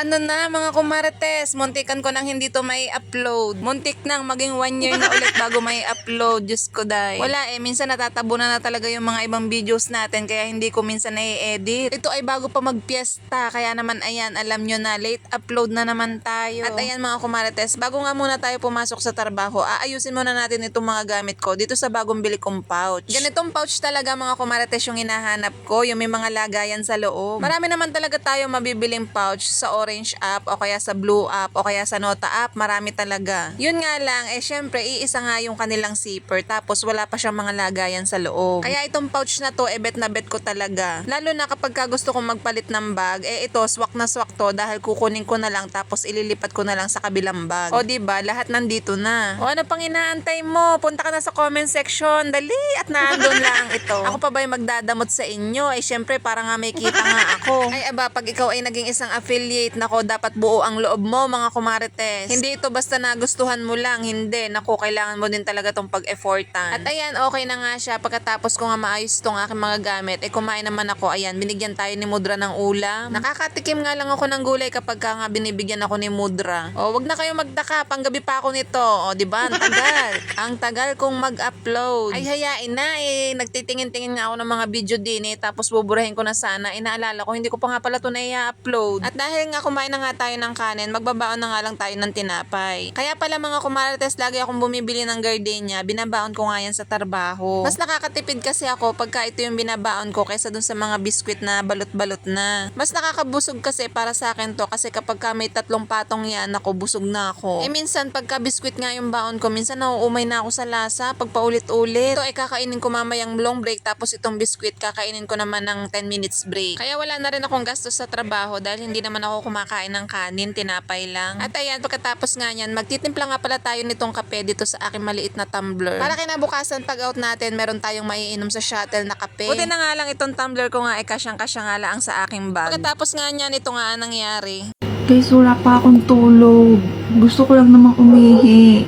ano na mga kumarites, muntikan ko nang hindi to may upload. Muntik nang maging one year na ulit bago may upload. Diyos ko dahil. Wala eh, minsan natatabunan na talaga yung mga ibang videos natin kaya hindi ko minsan na-edit. Ito ay bago pa magpiesta kaya naman ayan, alam nyo na late upload na naman tayo. At ayan mga kumarites, bago nga muna tayo pumasok sa trabaho, aayusin muna natin itong mga gamit ko dito sa bagong bili kong pouch. Ganitong pouch talaga mga kumarites yung hinahanap ko, yung may mga lagayan sa loob. Marami naman talaga tayo mabibiling pouch sa Orange app o kaya sa Blue app o kaya sa Nota app, marami talaga. Yun nga lang, eh syempre iisa nga yung kanilang zipper tapos wala pa siyang mga lagayan sa loob. Kaya itong pouch na to, eh bet na bet ko talaga. Lalo na kapag ka gusto kong magpalit ng bag, eh ito swak na swak to dahil kukunin ko na lang tapos ililipat ko na lang sa kabilang bag. O di ba lahat nandito na. O ano pang inaantay mo? Punta ka na sa comment section, dali at naandun lang ito. Ako pa ba yung magdadamot sa inyo? Eh syempre para nga may kita nga ako. Ay aba, pag ikaw ay naging isang affiliate, nako dapat buo ang loob mo mga kumarites. Hindi ito basta nagustuhan mo lang, hindi. Nako, kailangan mo din talaga tong pag-effortan. At ayan, okay na nga siya. Pagkatapos ko nga maayos itong aking mga gamit, eh kumain naman ako. Ayan, binigyan tayo ni Mudra ng ulam. Nakakatikim nga lang ako ng gulay kapag ka nga binibigyan ako ni Mudra. O, wag na kayo magdaka, panggabi pa ako nito. O, di ba? Ang tagal. ang tagal kong mag-upload. Ay, hayain na eh. Nagtitingin-tingin nga ako ng mga video din eh. Tapos buburahin ko na sana. Inaalala ko, hindi ko pa nga pala ito na i-upload. At dahil nga kumain na nga tayo ng kanin, magbabaon na nga lang tayo ng tinapay. Kaya pala mga kumarites, lagi akong bumibili ng gardenia. Binabaon ko nga yan sa trabaho. Mas nakakatipid kasi ako pagka ito yung binabaon ko kaysa dun sa mga biskwit na balot-balot na. Mas nakakabusog kasi para sa akin to kasi kapag ka may tatlong patong yan, ako busog na ako. Eh minsan pagka biskwit nga yung baon ko, minsan nauumay na ako sa lasa pag paulit-ulit. Ito ay kakainin ko mamayang long break tapos itong biskwit kakainin ko naman ng 10 minutes break. Kaya wala na rin akong gastos sa trabaho dahil hindi naman ako kumakain ng kanin, tinapay lang. At ayan, pagkatapos nga yan, magtitimpla nga pala tayo nitong kape dito sa aking maliit na tumbler. Para kinabukasan pag out natin, meron tayong maiinom sa shuttle na kape. Buti na nga lang itong tumbler ko nga ay kasyang-kasya nga lang sa aking bag. Pagkatapos nga niyan, ito nga ang nangyari. Guys, wala pa akong tulog. Gusto ko lang namang umihi.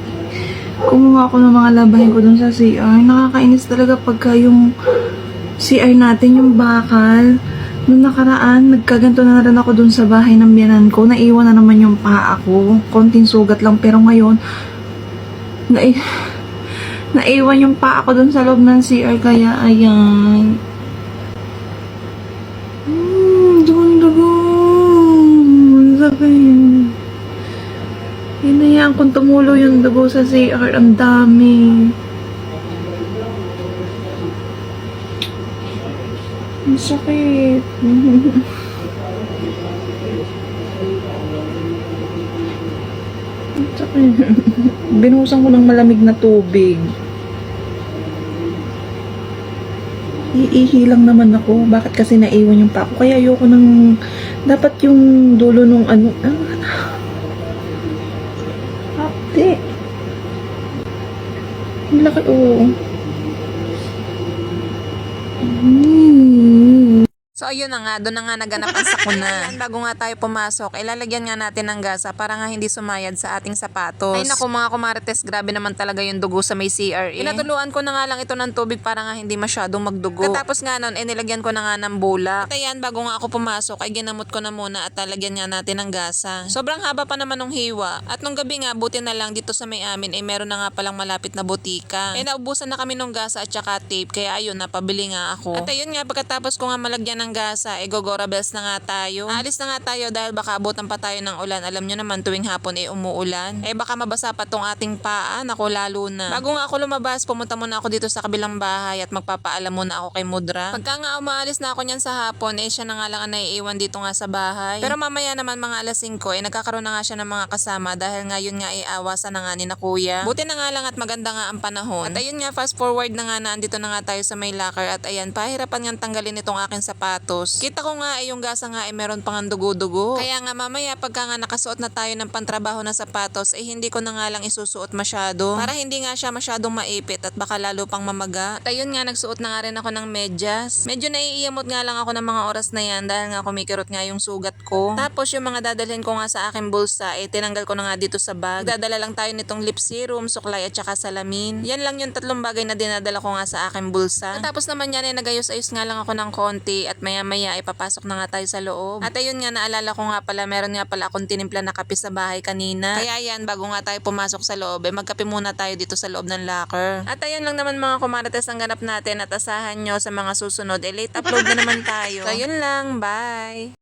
Kumuha ako ng mga labahin ko dun sa CR. Nakakainis talaga pagka yung CR natin, yung bakal. Noong nakaraan, nagkaganto na rin ako dun sa bahay ng biyanan ko. Naiwan na naman yung paa ko. Konting sugat lang. Pero ngayon, nai naiwan yung paa ko dun sa loob ng CR. Kaya, ayan. Hmm, dugon-dugon. Sakit. Hinayaan kong tumulo yung dugo sa CR. Ang dami. Ang sakit. Binuhusan ko ng malamig na tubig. Iihi lang naman ako. Bakit kasi naiwan yung pa ako? Kaya ayoko ng... Dapat yung dulo nung ano... Ah, Ate. Ang laki, oo. Mm. So ayun na nga, doon na nga naganap ang sakuna. Ayan, bago nga tayo pumasok, ilalagyan nga natin ng gasa para nga hindi sumayad sa ating sapatos. Ay naku mga kumarites, grabe naman talaga yung dugo sa may CR. Eh. Pinatuluan ko na nga lang ito ng tubig para nga hindi masyadong magdugo. Katapos nga nun, eh, nilagyan ko na nga ng bulak. At ayan, bago nga ako pumasok, ay ginamot ko na muna at talagyan nga natin ng gasa. Sobrang haba pa naman ng hiwa. At nung gabi nga, buti na lang dito sa may amin, eh meron na nga palang malapit na butika. Eh naubusan na kami ng gasa at saka tape, kaya ayun, napabili nga ako. At ayun nga, pagkatapos ko nga malagyan ng gasa, eh gogora bells na nga tayo. Alis na nga tayo dahil baka abutan pa tayo ng ulan. Alam nyo naman, tuwing hapon eh umuulan. Eh baka mabasa pa tong ating paa, nako lalo na. Bago nga ako lumabas, pumunta muna ako dito sa kabilang bahay at magpapaalam muna ako kay Mudra. Pagka nga umaalis na ako niyan sa hapon, eh siya na nga lang ang naiiwan dito nga sa bahay. Pero mamaya naman mga alas 5, eh nagkakaroon na nga siya ng mga kasama dahil ngayon nga eh awasan na nga ni na kuya. Buti na nga lang at maganda nga ang panahon. At ayun nga, fast forward na nga na andito na nga tayo sa may locker at ayan, pahirapan nga tanggalin itong aking sapatos. Kita ko nga eh yung gasa nga eh meron pang dugo-dugo. Kaya nga mamaya pagka nga nakasuot na tayo ng pantrabaho na sapatos, eh hindi ko na nga lang isusuot masyado. Para hindi nga siya masyadong maipit at baka lalo pang mamaga. At ayun nga, nagsuot na nga rin ako ng medyas. Medyo naiiyamot nga lang ako ng mga oras na yan dahil nga kumikirot nga yung sugat ko. Tapos yung mga dadalhin ko nga sa aking bulsa, eh tinanggal ko na nga dito sa bag. Dadala lang tayo nitong lip serum, suklay at saka salamin. Yan lang yung tatlong bagay na dinadala ko nga sa aking bulsa. At tapos naman yan, eh nagayos-ayos nga lang ako ng konti at may maya-maya ay papasok na nga tayo sa loob. At ayun nga, naalala ko nga pala, meron nga pala akong tinimpla na kape sa bahay kanina. Kaya yan, bago nga tayo pumasok sa loob, eh magkape muna tayo dito sa loob ng locker. At ayun lang naman mga kumarates ang ganap natin at asahan nyo sa mga susunod. Eh late upload na naman tayo. So yun lang, bye!